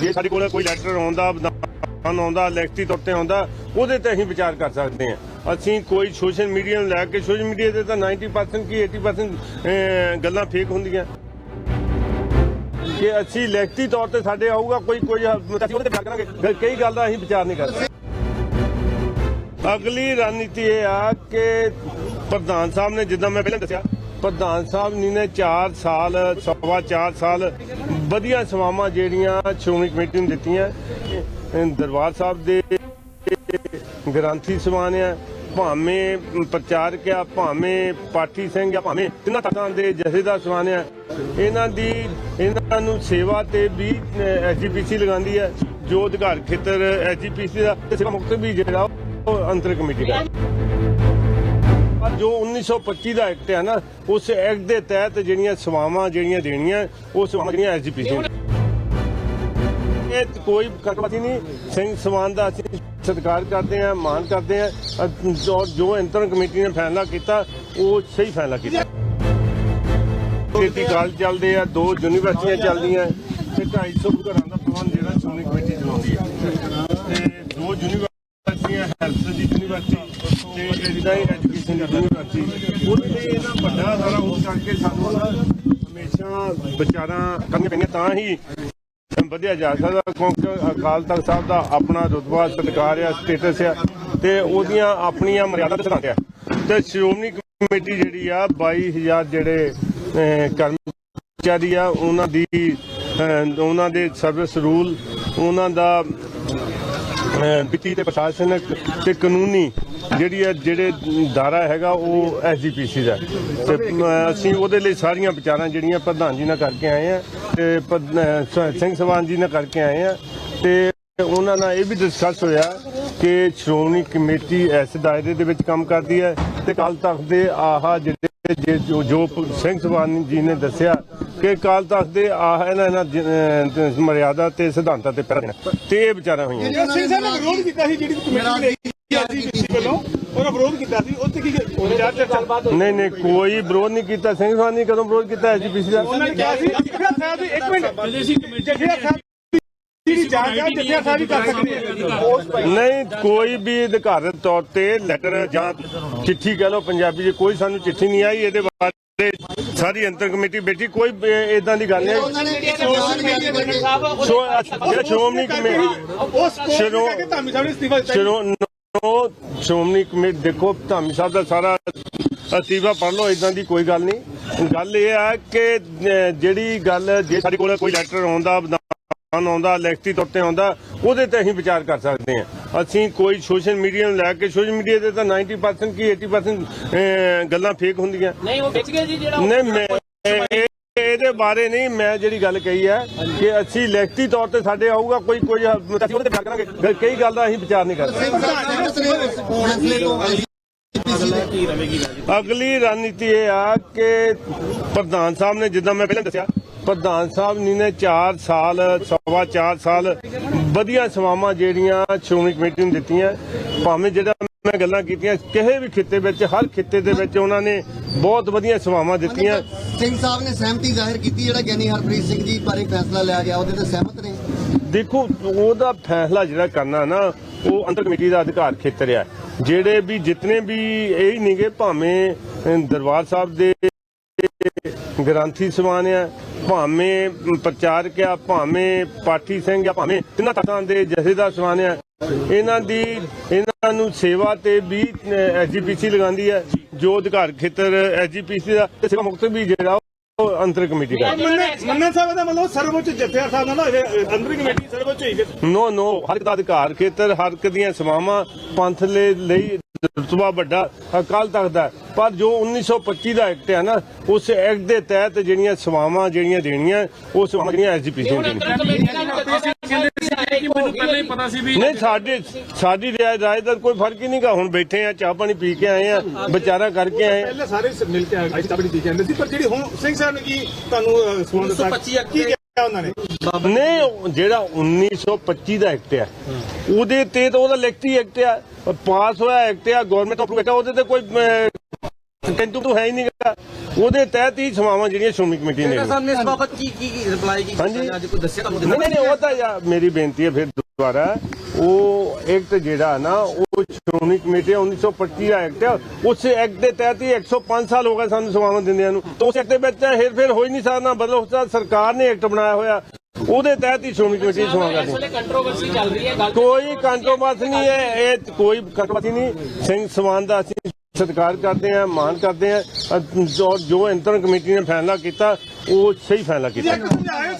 ਜੇ ਸਾਡੇ ਕੋਲ ਕੋਈ ਲੈਟਰ ਆਉਂਦਾ ਬਿਆਨ ਆਉਂਦਾ, ਲਿਖਤੀ ਤੌਰ ਤੇ ਆਉਂਦਾ, ਉਹਦੇ ਤੇ ਅਸੀਂ ਵਿਚਾਰ ਕਰ ਸਕਦੇ ਹਾਂ। ਅਸੀਂ ਕੋਈ ਸੋਸ਼ਲ ਮੀਡੀਆ ਨੂੰ ਲੈ ਕੇ ਸੋਸ਼ਲ ਮੀਡੀਆ ਤੇ ਤਾਂ 90% ਕੀ 80% ਗੱਲਾਂ ਫੇਕ ਹੁੰਦੀਆਂ। ਕਿ ਅਸੀਂ ਲਿਖਤੀ ਤੌਰ ਤੇ ਸਾਡੇ ਆਊਗਾ, ਕੋਈ ਕੋਈ ਅਸੀਂ ਉਹਦੇ ਤੇ ਵਿਚਾਰ ਕਰਾਂਗੇ। ਕਈ ਗੱਲ ਦਾ ਅਸੀਂ ਵਿਚਾਰ ਨਹੀਂ ਕਰਦੇ। ਅਗਲੀ ਰਣਨੀਤੀ ਇਹ ਆ ਕਿ ਪ੍ਰਧਾਨ ਸਾਹਿਬ ਨੇ ਜਿੱਦਾਂ ਮੈਂ ਪਹਿਲਾਂ ਦੱਸਿਆ ਪ੍ਰਧਾਨ ਸਾਹਿਬ ਜੀ ਨੇ 4 ਸਾਲ, ਸਵਾ 4 ਸਾਲ ਵਧੀਆ ਸੇਵਾਵਾਂ ਜਿਹੜੀਆਂ ਸ਼੍ਰੋਮਣੀ ਕਮੇਟੀ ਨੂੰ ਦਿੱਤੀਆਂ। ਦਰਬਾਰ ਸਾਹਿਬ ਦੇ ਗ੍ਰੰਥੀ ਸਮਾਨ ਆ। ਭਾਵੇਂ ਪ੍ਰਚਾਰਕ ਆ, ਭਾਵੇਂ ਪਾਠੀ ਸਿੰਘ ਆ, ਭਾਵੇਂ ਤਿੰਨਾਂ ਤੱਕਾਂ ਦੇ ਜਥੇਦਾਰ ਸਮਾਨ ਆ। ਇਹਨਾਂ ਦੀ, ਇਹਨਾਂ ਨੂੰ ਸੇਵਾ ਤੇ ਵੀ ਐਸਜੀਪੀਸੀ ਲਗਾਉਂਦੀ ਹੈ ਜੋ ਅਧਿਕਾਰ ਖੇਤਰ ਐਸਜੀਪੀਸੀ ਦਾ, ਤੇ ਸੇਵਾ ਮੁਕਤ ਵੀ ਜਿਹੜਾ ਉਹ ਅੰਤਰ ਕਮੇਟੀ ਦਾ। 1925 ਦਾ ਐਕਟ ਹੈ ਨਾ, ਉਸ ਐਕਟ ਦੇ ਤਹਿਤ ਜਿਹੜੀਆਂ ਸੇਵਾਵਾਂ ਜਿਹੜੀਆਂ ਦੇਣੀਆਂ, ਉਹ ਸੇਵਾਵਾਂ ਜਿਹੜੀਆਂ ਐਸਜੀਪੀਸੀ ਇਹ ਕੋਈ ਕੰਟਰੋਵਰਸੀ ਨਹੀਂ, ਸਿੰਘ ਸਮਾਨ ਦਾ ਅਸੀਂ ਸਤਿਕਾਰ ਕਰਦੇ ਹਾਂ, ਮਾਣ ਕਰਦੇ ਹਾਂ ਔਰ ਜੋ ਅੰਤਰ ਕਮੇਟੀ ਨੇ ਫੈਸਲਾ ਕੀਤਾ, ਉਹ ਸਹੀ ਫੈਸਲਾ ਕੀਤਾ। ਖੇਤੀ ਕਾਲ ਚੱਲਦੇ ਆ ਦੋ ਯੂਨੀਵਰਸਿਟੀਆਂ ਚੱਲਦੀਆਂ, ਤੇ 250 ਘਰਾਂ ਦਾ ਪ੍ਰਬੰਧ ਜਿਹੜਾ ਸ਼੍ਰੋਮਣੀ ਕਮੇਟੀ ਚਲਾਉਂਦੀ ਹੈ। ਤੇ ਦੋ ਯੂਨੀਵਰਸਿਟੀਆਂ, ਹੈਲਥ ਦੀ ਯੂਨੀਵਰਸਿਟੀ, ਤੇ ਜਿਹੜਾ ਐਜੂਕੇਸ਼ਨ ਦੀ ਯੂਨੀਵਰਸਿਟੀ ਉਹਦੇ ਲਈ ਇਹਨਾਂ ਵੱਡਾ ਸਾਰਾ ਉਸ ਕਰਕੇ ਸਾਨੂੰ ਹਮੇਸ਼ਾ ਵਿਚਾਰਾਂ ਕਰਨੀਆਂ ਪੈਣੀਆਂ ਤਾਂ ਹੀ ਵਧਿਆ ਜਾ ਸਕਦਾ, ਕਿਉਂਕਿ ਅਕਾਲ ਤਖਤ ਸਾਹਿਬ ਦਾ ਆਪਣਾ ਰੁਤਬਾ ਸਤਿਕਾਰ ਆ ਸਟੇਟਸ ਆ, ਤੇ ਉਹਦੀਆਂ ਆਪਣੀਆਂ ਮਰਿਆਦਾ ਤੇ ਸਿਧਾਂਤ ਆ। ਤੇ ਸ਼੍ਰੋਮਣੀ ਕਮੇਟੀ ਜਿਹੜੀ ਆ 22000 ਜਿਹੜੇ ਕਰਮਚਾਰੀ ਆ, ਉਹਨਾਂ ਦੀ ਉਹਨਾਂ ਦੇ ਸਰਵਿਸ ਰੂਲ ਉਹਨਾਂ ਦਾ ਵਿੱਤੀ ਤੇ ਪ੍ਰਸ਼ਾਸਨਿਕ ਤੇ ਕਾਨੂੰਨੀ ਜਿਹੜੀ ਹੈ ਜਿਹੜੇ ਦਾਰਾ ਹੈਗਾ ਉਹ ਐਸਜੀਪੀਸੀ ਦਾ ਤੇ ਅਸੀਂ ਉਹਦੇ ਲਈ ਸਾਰੀਆਂ ਵਿਚਾਰਾਂ ਜਿਹੜੀਆਂ ਪ੍ਰਧਾਨ ਜੀ ਨਾਲ ਕਰਕੇ ਆਏ ਆ ਤੇ ਸਿੰਘ ਸਵਾਨ ਜੀ ਨਾਲ ਕਰਕੇ ਆਏ ਆ ਤੇ ਉਹਨਾਂ ਨਾਲ ਇਹ ਵੀ ਡਿਸਕਸ ਹੋਇਆ ਕਿ ਸ਼੍ਰੋਮਣੀ ਕਮੇਟੀ ਇਸ ਦਾਇਰੇ ਦੇ ਵਿੱਚ ਕੰਮ ਕਰਦੀ ਹੈ ਤੇ ਕੱਲ ਤੱਕ ਦੇ ਆਹ ਜਿਹੜੇ ਜੇ ਸਿੰਘ ਸਵਾਨ ਜੀ ਨੇ ਦੱਸਿਆ ਕਿ ਕਾਲ ਤਖਤ ਦੇ ਆਹ ਇਹਨਾਂ ਇਹਨਾਂ ਮਰਿਆਦਾ ਤੇ ਸਿਧਾਂਤਾਂ ਤੇ ਪਹਿਰਾ ਦੇਣਾ ਤੇ ਇਹ ਵਿਚਾਰਾਂ ਹੋਈਆਂ। ਸੀ ਵੱਲੋਂ ਉਹਦਾ ਵਿਰੋਧ ਕੀਤਾ ਸੀ ਉੱਥੇ ਕੀ ਵਿਚਾਰ ਚਰਚਾ ਨਹੀਂ ਨਹੀਂ ਕੋਈ ਵਿਰੋਧ ਨਹੀਂ ਕੀਤਾ ਸਿੰਘ ਸਾਹਿਬ ਨੇ ਕਦੋਂ ਵਿਰੋਧ ਕੀਤਾ ਉਹਨਾਂ ਨੇ ਕਿਹਾ ਸੀ ਸਾਹਿਬ ਇੱਕ ਮਿੰਟ ਸਾਹਿਬ ਕਰ ਸਕਦੇ ਆ ਨਹੀਂ ਕੋਈ ਵੀ ਅਧਿਕਾਰਤ ਤੌਰ ਤੇ ਲੈਟਰ ਜਾਂ ਚਿੱਠੀ ਕਹਿ ਲਓ ਪੰਜਾਬੀ 'ਚ ਕੋਈ ਸਾਨੂੰ ਚਿੱਠੀ ਨਹੀਂ ਆਈ ਇਹਦੇ ਬਾਰੇ ਸਾਰੀ ਅੰਤਰ ਕਮੇਟੀ ਬੈਠੀ ਕੋਈ ਇਦਾਂ ਦੀ ਗੱਲ ਨਹੀਂ ਉਹਨਾਂ ਸੋ ਜਿਹੜਾ ਸ਼੍ਰੋਮਣੀ ਕਮੇਟੀ ਉਸ ਕੋਲ ਕਿ ਧਾਮੀ ਸਾਹਿਬ ਨੇ ਅਸਤੀਫਾ ਦਿੱਤਾ ਨੋ ਸ਼੍ਰੋਮਣੀ ਕਮੇਟੀ ਦੇਖੋ ਧਾਮੀ ਸਾਹਿਬ ਦਾ ਸਾਰਾ ਅਸਤੀਫਾ ਪੜ ਲਓ ਇਦਾਂ ਦੀ ਕੋਈ ਗੱਲ ਨਹੀਂ। ਗੱਲ ਇਹ ਆ ਕਿ ਜਿਹੜੀ ਗੱਲ ਜੇ ਸਾਡੇ ਕੋਲ ਕੋਈ ਲੈਟਰ ਆਉਂਦਾ ਬਿਆਨ ਆਉਂਦਾ ਲਿਖਤੀ ਤੌਰ ਤੇ ਆਉਂਦਾ ਉਹਦੇ ਤੇ ਅਸੀਂ ਵਿਚਾਰ ਕਰ ਸਕਦੇ ਹਾਂ। ਅਸੀਂ ਕੋਈ ਸੋਸ਼ਲ ਮੀਡੀਆ ਨੂੰ ਲੈ ਕੇ ਸੋਸ਼ਲ ਮੀਡੀਆ ਤੇ ਤਾਂ 90% ਕੀ 80% ਅਹ, ਗੱਲਾਂ ਫੇਕ ਹੁੰਦੀਆਂ। ਨਹੀਂ ਉਹ ਵਿੱਚ ਗਿਆ ਜੀ ਜਿਹੜਾ ਨਹੀਂ ਮੈਂ ਇਹਦੇ ਬਾਰੇ ਨਹੀਂ ਮੈਂ ਜਿਹੜੀ ਗੱਲ ਕਹੀ ਹੈ ਕਿ ਅਸੀਂ ਲਿਖਤੀ ਤੌਰ ਤੇ ਸਾਡੇ ਆਊਗਾ ਕੋਈ ਕੋਈ ਅਸੀਂ ਉਹਦੇ ਤੇ ਵਿਚਾਰ ਕਰਾਂਗੇ। ਕਈ ਗੱਲ ਦਾ ਅਸੀਂ ਵਿਚਾਰ ਨਹੀਂ ਕਰਦੇ। ਅਗਲੀ ਰਣਨੀਤੀ ਇਹ ਆ ਕਿ ਪ੍ਰਧਾਨ ਸਾਹਿਬ ਨੇ ਜਿੱਦਾਂ ਮੈਂ ਪਹਿਲਾਂ ਦੱਸਿਆ ਪ੍ਰਧਾਨ ਸਾਹਿਬ ਜੀ ਨੇ 4 ਸਾਲ ਸਵਾ 4 ਸਾਲ ਵਧੀਆ ਸੇਵਾਵਾਂ ਜਿਹੜੀਆਂ ਸ਼੍ਰੋਮਣੀ ਕਮੇਟੀ ਨੂੰ ਦਿੱਤੀਆਂ ਭਾਵੇਂ ਜਿਹੜਾ ਮੈਂ ਗੱਲਾਂ ਕੀਤੀਆਂ ਕਿਸੇ ਵੀ ਖਿੱਤੇ ਵਿੱਚ ਹਰ ਖਿੱਤੇ ਦੇ ਵਿੱਚ ਉਹਨਾਂ ਨੇ ਬਹੁਤ ਵਧੀਆ ਸੇਵਾਵਾਂ ਦਿੱਤੀਆਂ। ਸਿੰਘ ਸਾਹਿਬ ਨੇ ਸਹਿਮਤੀ ਜ਼ਾਹਿਰ ਕੀਤੀ ਜਿਹੜਾ ਗਿਆਨੀ ਹਰਪ੍ਰੀਤ ਸਿੰਘ ਜੀ ਬਾਰੇ ਫੈਸਲਾ ਲਿਆ ਗਿਆ ਉਹਦੇ ਤੇ ਸਹਿਮਤ ਨੇ। ਦੇਖੋ ਉਹਦਾ ਫੈਸਲਾ ਜਿਹੜਾ ਕਰਨਾ ਨਾ ਉਹ ਅੰਤਰ ਕਮੇਟੀ ਦਾ ਅਧਿਕਾਰ ਖੇਤਰ ਆ। ਜਿਹੜੇ ਵੀ ਜਿਤਨੇ ਵੀ ਇਹ ਹੀ ਨਹੀਂਗੇ ਭਾਵੇਂ ਦਰਬਾਰ ਸਾਹਿਬ ਦੇ ਗ੍ਰੰਥੀ ਸਮਾਨ ਆ ਭਾਵੇਂ ਪ੍ਰਚਾਰਕ ਆ ਭਾਵੇਂ ਪਾਠੀ ਸਿੰਘ ਆ ਭਾਵੇਂ ਤਿੰਨਾਂ ਤੱਕਾਂ ਦੇ ਜਥੇਦਾਰ ਸਮਾਨ ਆ ਇਹਨਾਂ ਦੀ ਇਹਨਾਂ ਨੂੰ ਸੇਵਾ ਤੇ ਵੀ ਐਸਜੀਪੀਸੀ ਲਗਾਉਂਦੀ ਹੈ ਜੋ ਅਧਿਕਾਰ ਖੇਤਰ ਐਸਜੀਪੀਸੀ ਦਾ ਤੇ ਸੇਵਾ ਮੁਕਤ ਵੀ ਜਿਹੜਾ ਉਹ ਅੰਤਰ ਕਮੇਟੀ ਦਾ। ਮੰਨਣ ਮੰਨਣ ਸਾਹਿਬ ਦਾ ਮਤਲਬ ਸਰਵਉੱਚ ਜਥੇਦਾਰ ਸਾਹਿਬ ਨਾਲ ਨਾ ਅੰਦਰੀ ਕਮੇਟੀ ਸਰਵਉੱਚ ਗਈ ਨੋ ਨੋ ਹਰ ਇੱਕ ਦਾ ਅਧਿਕਾਰ ਖੇਤਰ ਹਰ ਇੱਕ ਦੀਆਂ ਸੇਵਾਵਾਂ ਪੰਥ ਲਈ ਰਤਬਾ ਵੱਡਾ ਅਕਾਲ ਤਖਤ ਦਾ ਪਰ ਜੋ 1925 ਦਾ ਐਕਟ ਹੈ ਨਾ ਉਸ ਐਕਟ ਦੇ ਤਹਿਤ ਜਿਹੜੀਆਂ ਸੇਵਾਵਾਂ ਜਿਹੜੀਆਂ ਦੇਣੀਆਂ ਉਹ ਸੇਵਾਵਾਂ ਜਿਹੜੀਆਂ ਐਸਜੀਪੀਸੀ ਨੂੰ ਦੇਣੀਆਂ। ਨਹੀਂ ਸਾਡੇ ਸਾਡੀ ਰਾਏ ਦਾ ਕੋਈ ਫ਼ਰਕ ਹੀ ਨਹੀਂਗਾ ਹੁਣ ਬੈਠੇ ਆ ਚਾਹ ਪਾਣੀ ਪੀ ਕੇ ਆਏ ਆ ਵਿਚਾਰਾ ਕਰਕੇ ਆਏ ਆ। ਪਹਿਲਾਂ ਸਾਰੇ ਮਿਲ ਕੇ ਆਏ ਸੀ ਆਪਣੀ ਚੀਜ਼ ਕਹਿੰਦੇ ਸੀ ਪਰ ਜਿਹੜੀ ਹੁਣ ਸਿੰਘ ਸਾਹਿਬ ਨੇ ਕੀ ਤੁਹਾਨੂੰ ਅਹ, ਸਵਾਲ ਕੀ ਉਹਨਾਂ ਨੇ। ਨਹੀਂ ਜਿਹੜਾ 1925 ਦਾ ਐਕਟ ਆ ਉਹਦੇ ਤੇ ਤਾਂ ਉਹਦਾ ਲਿਖਤੀ ਐਕਟ ਆ ਪਾਸ ਹੋਇਆ ਐਕਟ ਆ ਗਵਰਨਮੈਂਟ ਅਪਰੂਵ ਐਕਟ ਆ ਉਹਦੇ ਤੇ ਕੋਈ ਤੋਂ ਹੈ ਹੀ ਨਹੀਂਗਾ ਉਹਦੇ ਤਹਿਤ ਹੀ ਸਮਾਵਾਂ ਜਿਹੜੀਆਂ ਸ਼੍ਰੋਮਣੀ ਕਮੇਟੀ ਨੇ ਸਾਹਿਬ ਨੇ ਇਸ ਬਾਬਤ ਕੀ ਕੀ ਰਿਪਲਾਈ ਕੀ ਅੱਜ ਕੋਈ ਦੱਸਿਆ ਤੁਹਾਨੂੰ ਨਹੀਂ ਨਹੀਂ ਨਹੀਂ, ਉਹ ਤਾਂ ਯਾਰ ਮੇਰੀ ਬੇਨਤੀ ਹੈ ਫਿਰ ਦੁਬਾਰਾ। ਉਹ ਐਕਟ ਜਿਹੜਾ ਨਾ, ਉਹ ਸ਼੍ਰੋਮਣੀ ਕਮੇਟੀ 1925 ਦਾ ਐਕਟ ਹੈ ਉਸ ਐਕਟ ਦੇ ਤਹਿਤ ਹੀ 105 ਸਾਲ ਹੋ ਗਏ ਸਾਨੂੰ ਸੇਵਾਵਾਂ ਦਿੰਦਿਆਂ ਨੂੰ। ਉਸ ਐਕਟ ਦੇ ਵਿੱਚ ਹੇਰ ਫੇਰ ਹੋ ਹੀ ਨਹੀਂ ਸਕਦਾ ਬਦਲ ਹੋ ਸਕਦਾ ਸਰਕਾਰ ਨੇ ਐਕਟ ਬਣਾਇਆ ਹੋਇਆ। ਉਹਦੇ ਤਹਿਤ ਹੀ ਸ਼੍ਰੋਮਣੀ ਕਮੇਟੀ ਸੇਵਾਵਾਂ ਕਰਦੀ। ਹੈ ਕੋਈ ਕੰਟਰੋਵਰਸੀ ਨਹੀਂ ਹੈ ਇਹ ਕੋਈ ਕੰਟਰੋਵਰਸੀ ਨਹੀਂ, ਸਿੰਘ ਸਮਾਨ ਦਾ ਅਸੀਂ ਸਤਿਕਾਰ ਕਰਦੇ ਹਾਂ, ਮਾਣ ਕਰਦੇ ਹਾਂ। ਜੋ ਇੰਟਰਨ ਕਮੇਟੀ ਨੇ ਫੈਸਲਾ ਕੀਤਾ, ਉਹ ਸਹੀ ਫੈਸਲਾ ਕੀਤਾ।